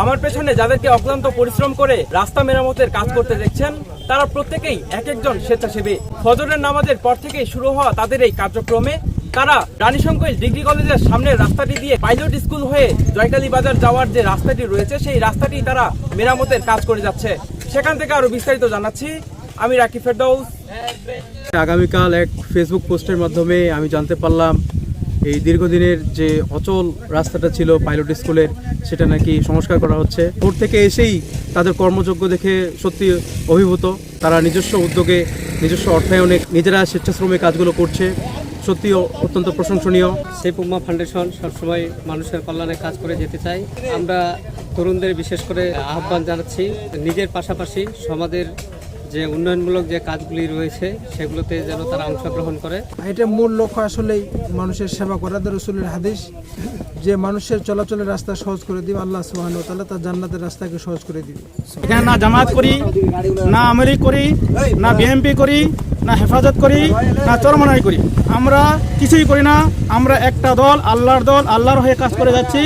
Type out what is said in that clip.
আমার পেছনে যাদেরকে অক্লান্ত পরিশ্রম করে রাস্তা মেরামতের কাজ করতে দেখছেন, তারা প্রত্যেকেই এক একজন স্বেচ্ছাসেবী। ফজরের নামাজের পর থেকেই শুরু হওয়া তাদের এই কার্যক্রমে তারা রানীশঙ্কৈল ডিগ্রি কলেজের সামনের রাস্তাটি দিয়ে পাইলট স্কুল হয়ে জয়কালী বাজার যাওয়ার যে রাস্তাটি রয়েছে, সেই রাস্তাটি তারা মেরামতের কাজ করে যাচ্ছে। সেখান থেকে আরও বিস্তারিত জানাচ্ছি। আমি রাকিব ফেরদৌস। আগামীকাল এক ফেসবুক পোস্টের মাধ্যমে আমি জানতে পারলাম এই দীর্ঘদিনের যে অচল রাস্তাটা ছিল পাইলট স্কুলের, সেটা নাকি সংস্কার করা হচ্ছে। ভোর থেকে এসেই তাদের কর্মযোগ্য দেখে সত্যি অভিভূত। তারা নিজস্ব উদ্যোগে, নিজস্ব অর্থায়নে নিজেরা স্বেচ্ছাশ্রমে কাজগুলো করছে। সত্যি অত্যন্ত প্রশংসনীয়। সেই পুম্মা ফাউন্ডেশন সবসময় মানুষের কল্যাণে কাজ করে যেতে চাই আমরা তরুণদের বিশেষ করে আহ্বান জানাচ্ছি, নিজের পাশাপাশি সমাজের যে উন্নয়নমূলক যে কাজগুলি রয়েছে সেগুলোতে যেন তারা অংশগ্রহণ করে। এটা মূল লক্ষ্য আসলেই মানুষের সেবা করা। রসুলের হাদিস যে মানুষের চলাচলের রাস্তা সহজ করে দিবে আল্লাহ সুবহান তাহলে তার জান্নাতের রাস্তাকে সহজ করে দিবে। এখানে না জামাত করি না আমেরি করি না বিএমপি করি না হেফাজত করি না চরমনাই করি। আমরা কিছুই করি না আমরা একটা দল আল্লাহর দল আল্লাহর হয়ে কাজ করে যাচ্ছি।